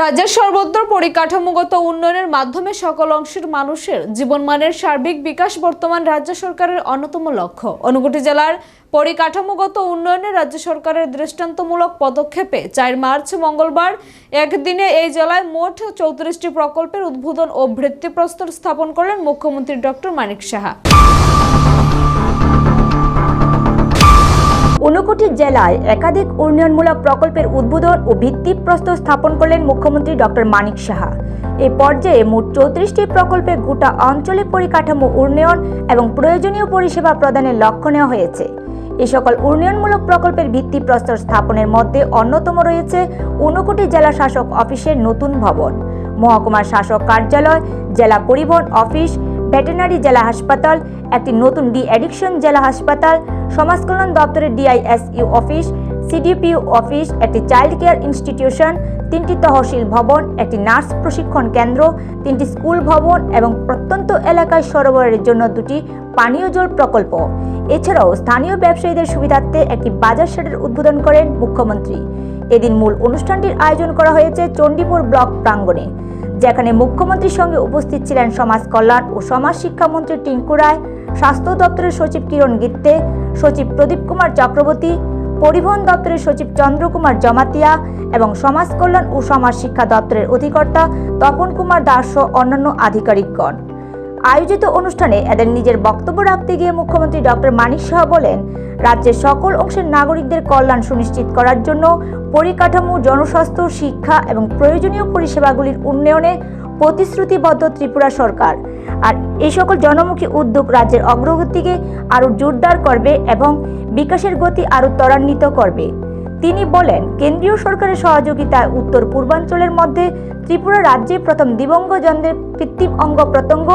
রাজ্যের সর্বত্র পরিকাঠামোগত উন্নয়নের মাধ্যমে সকল অংশের মানুষের জীবনমানের সার্বিক বিকাশ বর্তমান রাজ্য সরকারের অন্যতম লক্ষ্য। অনুগুটি জেলার পরিকাঠামোগত উন্নয়নে রাজ্য সরকারের দৃষ্টান্তমূলক পদক্ষেপে চার মার্চ মঙ্গলবার একদিনে এই জেলায় মোট চৌত্রিশটি প্রকল্পের উদ্বোধন ও ভিত্তিপ্রস্তর স্থাপন করলেন মুখ্যমন্ত্রী ডক্টর মানিক সাহা। ঊনকোটি জেলায় একাধিক উন্নয়নমূলক প্রকল্পের উদ্বোধন ও ভিত্তিপ্রস্তর স্থাপন করলেন মুখ্যমন্ত্রী ডক্টর মানিক সাহা। এই পর্যায়ে মোট চৌত্রিশটি প্রকল্পে গোটা অঞ্চলে পরিকাঠামো উন্নয়ন এবং প্রয়োজনীয় পরিষেবা প্রদানের লক্ষ্য নেওয়া হয়েছে। এ সকল উন্নয়নমূলক প্রকল্পের ভিত্তিপ্রস্তর স্থাপনের মধ্যে অন্যতম রয়েছে ঊনকোটি জেলা শাসক অফিসের নতুন ভবন। মহকুমার শাসক কার্যালয়, জেলা পরিবহন অফিস ভেটেরিনারি জেলা হাসপাতাল, একটি নতুন ডি অ্যাডিকশন জেলা হাসপাতাল সমাজ কল্যাণ দপ্তরের ডিআইএসইউ অফিস সিডিপিইউ অফিস, একটি চাইল্ড কেয়ার ইনস্টিটিউশন, তিনটি তহসিল ভবন, একটি নার্স প্রশিক্ষণ কেন্দ্র, তিনটি স্কুল ভবন এবং প্রত্যন্ত এলাকায় সরবরাহের জন্য দুটি পানীয় জল প্রকল্প। এছাড়াও স্থানীয় ব্যবসায়ীদের সুবিধার্থে একটি বাজার শেডের উদ্বোধন করেন মুখ্যমন্ত্রী। এদিন মূল অনুষ্ঠানটির আয়োজন করা হয়েছে চণ্ডীপুর ব্লক প্রাঙ্গণে। যেখানে মুখ্যমন্ত্রীর সঙ্গে উপস্থিত ছিলেন সমাজ কল্যাণ ও সমাজ শিক্ষামন্ত্রী টিঙ্কু রায়, স্বাস্থ্য দপ্তরের সচিব কিরণ গিত্তে, সচিব প্রদীপ কুমার চক্রবর্তী, পরিবহন দপ্তরের সচিব চন্দ্রকুমার জমাতিয়া এবং সমাজ কল্যাণ ও সমাজ শিক্ষা দপ্তরের অধিকর্তা তপন কুমার দাস অন্যান্য আধিকারিকগণ। আয়োজিত অনুষ্ঠানে এদের নিজের বক্তব্য রাখতে গিয়ে মুখ্যমন্ত্রী ডক্টর মানিক সাহা বলেন, রাজ্যের সকল অংশের নাগরিকদের কল্যাণ সুনিশ্চিত করার জন্য পরিকাঠামো, জনস্বাস্থ্য, শিক্ষা এবং প্রয়োজনীয় পরিষেবাগুলির উন্নয়নে প্রতিশ্রুতিবদ্ধ ত্রিপুরা সরকার। আর এই সকল জনমুখী উদ্যোগ রাজ্যের অগ্রগতিকে আরও জোরদার করবে এবং বিকাশের গতি আরও ত্বরান্বিত করবে। তিনি বলেন, কেন্দ্রীয় সরকারের সহযোগিতায় উত্তর পূর্বাঞ্চলের মধ্যে ত্রিপুরা রাজ্যে প্রথম দিবঙ্গজনদের কৃত্রিম অঙ্গ প্রত্যঙ্গ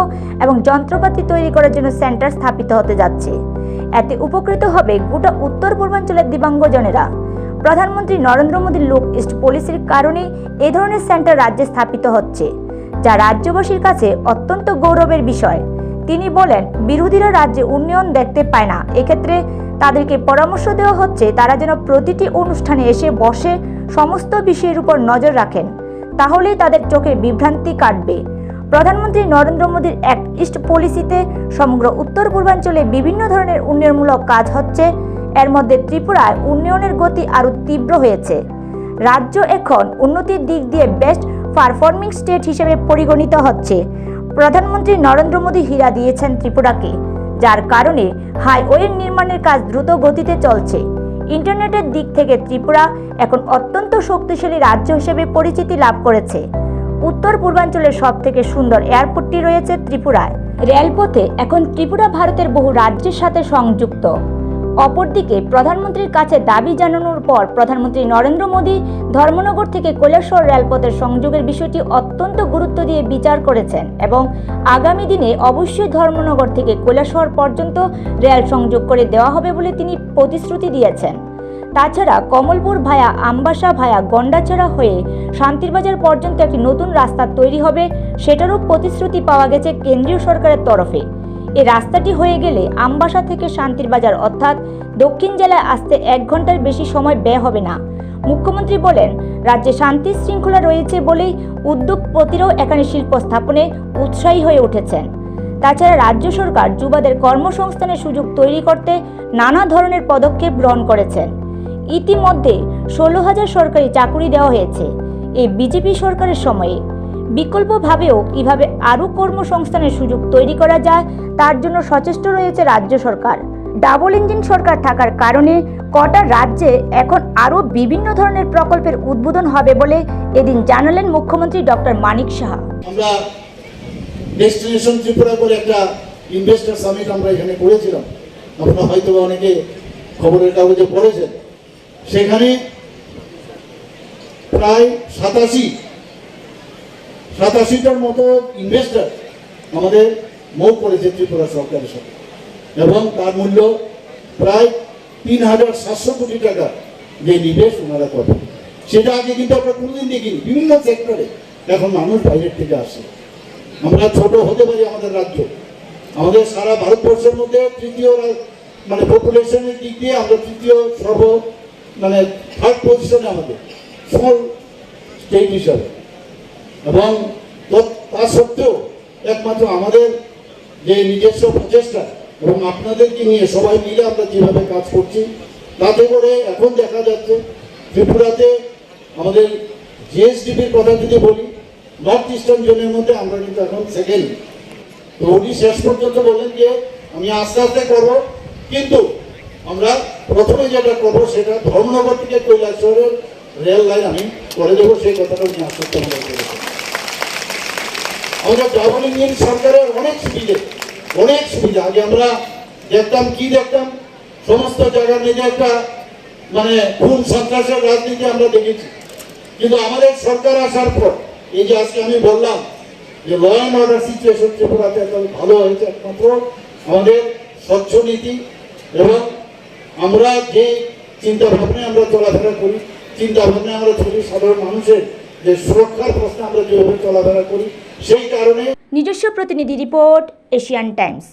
এবং যন্ত্রপাতি তৈরি করার জন্য সেন্টার স্থাপিত হতে যাচ্ছে। এতে উপকৃত হবে গোটা উত্তর পূর্বাঞ্চলের দিবাঙ্গজনেরা প্রধানমন্ত্রী নরেন্দ্র মোদীর লুক ইস্ট পলিসির কারণে এ ধরনের সেন্টার রাজ্যে স্থাপিত হচ্ছে, যা রাজ্যবাসীর কাছে অত্যন্ত গৌরবের বিষয়। তিনি বলেন, বিরোধীরা রাজ্যে উন্নয়ন দেখতে পায় না। এক্ষেত্রে তাদেরকে পরামর্শ দেওয়া হচ্ছে তারা যেন প্রতিটি অনুষ্ঠানে এসে বসে সমস্ত বিষয়ের উপর নজর রাখেন, তাহলেই তাদের চোখে বিভ্রান্তি কাটবে। প্রধানমন্ত্রী নরেন্দ্র মোদীর অ্যাক্ট ইস্ট পলিসিতে সমগ্র উত্তর পূর্বাঞ্চলে বিভিন্ন ধরনের উন্নয়নমূলক কাজ হচ্ছে। এর মধ্যে ত্রিপুরায় উন্নয়নের গতি আরও তীব্র হয়েছে। রাজ্য এখন উন্নতির দিক দিয়ে বেস্ট পারফর্মিং স্টেট হিসেবে পরিগণিত হচ্ছে। প্রধানমন্ত্রী নরেন্দ্র মোদী হীরা দিয়েছেন ত্রিপুরাকে। যার কারণে হাইওয়ে নির্মাণের কাজ দ্রুত গতিতে চলছে। ইন্টারনেটের দিক থেকে ত্রিপুরা এখন অত্যন্ত শক্তিশালী রাজ্য হিসেবে পরিচিতি লাভ করেছে। উত্তর পূর্বাঞ্চলের সবথেকে সুন্দর এয়ারপোর্টটি রয়েছে ত্রিপুরায়। রেলপথে এখন ত্রিপুরা, ভারতের বহু রাজ্যের সাথে সংযুক্ত। অপরদিকে প্রধানমন্ত্রীর কাছে দাবি জানানোর পর প্রধানমন্ত্রী নরেন্দ্র মোদী ধর্মনগর থেকে কৈলাসহর রেলপথের সংযোগের বিষয়টি অত্যন্ত গুরুত্ব দিয়ে বিচার করেছেন এবং আগামী দিনে অবশ্যই ধর্মনগর থেকে কৈলাসহর পর্যন্ত রেল সংযোগ করে দেওয়া হবে বলে তিনি প্রতিশ্রুতি দিয়েছেন। তাছাড়া কমলপুর ভায়া আমবাসা ভায়া গন্ডাছড়া হয়ে শান্তিরবাজার পর্যন্ত একটি নতুন রাস্তা তৈরি হবে, সেটারও প্রতিশ্রুতি পাওয়া গেছে কেন্দ্রীয় সরকারের তরফে। এই রাস্তাটি হয়ে গেলে আমবাসা থেকে শান্তির বাজার, অর্থাৎ দক্ষিণ জেলায় আসতে এক ঘণ্টার বেশি সময় ব্যয় হবে না। মুখ্যমন্ত্রী বলেন, রাজ্যে শান্তি শৃঙ্খলা রয়েছে বলেই উদ্যোগপতিরাও এখানে শিল্প স্থাপনে উৎসাহী হয়ে উঠেছেন। তাছাড়া রাজ্য সরকার যুবাদের কর্মসংস্থানের সুযোগ তৈরি করতে নানা ধরনের পদক্ষেপ গ্রহণ করেছেন। ইতিমধ্যে ষোলো হাজার সরকারি চাকুরি দেওয়া হয়েছে। এই বিজেপি সরকারের সময়ে বিকল্পভাবেও কীভাবে আরও কর্মসংস্থানের সুযোগ তৈরি করা যায়, তার জন্য সচেষ্ট রয়েছে রাজ্য সরকার। ডাবল ইঞ্জিন সরকার থাকার কারণে কটা রাজ্যে এখন আরও বিভিন্ন ধরনের প্রকল্পের উদ্বোধন হবে বলে এদিন জানালেন মুখ্যমন্ত্রী ডক্টর মানিক সাহা। ডেস্টিনেশন ত্রিপুরা করে একটা ইনভেস্টার সামিট আমরা এখানে করেছিলাম। আপনারা হয়তো অনেকে খবরের কাগজে পড়েছেন। সেখানে প্রায় সাতাশি সাতাশিটার মতো ইনভেস্টার আমাদের মৌ করেছে ত্রিপুরা সরকারের সাথে। এবং তার মূল্য প্রায় তিন হাজার সাতশো কোটি টাকা যে নিবেশ ওনারা করবেন সেটা আগে কিন্তু আমরা কোনোদিন দেখিনি। বিভিন্ন সেক্টরে এখন মানুষ বাইরের থেকে আসে। আমরা ছোট হতে পারি আমাদের রাজ্য। আমাদের সারা ভারতবর্ষের মধ্যে তৃতীয় মানে পপুলেশনের দিক দিয়ে আমরা তৃতীয় সর্ব মানে থার্ড পজিশনে আমাদের। স্মল স্টেট হিসাবে। এবং তা সত্ত্বেও একমাত্র আমাদের যে নিজস্ব প্রচেষ্টা এবং আপনাদেরকে নিয়ে সবাই মিলে আমরা যেভাবে কাজ করছি, তাতে করে এখন দেখা যাচ্ছে ত্রিপুরাতে আমাদের জিএসডিপির কথা যদি বলি নর্থ ইস্টার্ন জোনের মধ্যে আমরা কিন্তু এখন সেকেন্ড তো উনি শেষ পর্যন্ত বললেন যে, আমি আস্তে আস্তে করব। কিন্তু আমরা প্রথমে যেটা করব সেটা ধর্মনগর থেকে কৈলাসহরের রেল লাইন আমি করে দেবো, সেই কথাটা উনি আমাদের করেছেন আমাদের ডাবল ইঞ্জিন সরকারের অনেক সুবিধে, অনেক সুবিধা। আগে আমরা দেখতাম, কি দেখতাম? সমস্ত জায়গার মধ্যে একটা মানে খুন সন্ত্রাসের রাজনীতি আমরা দেখেছি। কিন্তু আমাদের সরকার আসার পর, এই যে আজকে আমি বললাম যে ল অ্যান্ড অর্ডার সিচুয়েশন ত্রিপুরাতে এত ভালো হয়েছে একমাত্র, আমাদের স্বচ্ছ নীতি এবং আমরা যে চিন্তা ভাবনায় আমরা চলাফেরা করি চিন্তা ভাবনায় আমরা চলি সাধারণ মানুষের যে সুরক্ষার প্রশ্নে আমরা যেভাবে চলাফেরা করি সেই কারণে নিজস্ব প্রতিনিধি রিপোর্ট এশিয়ান টাইমস।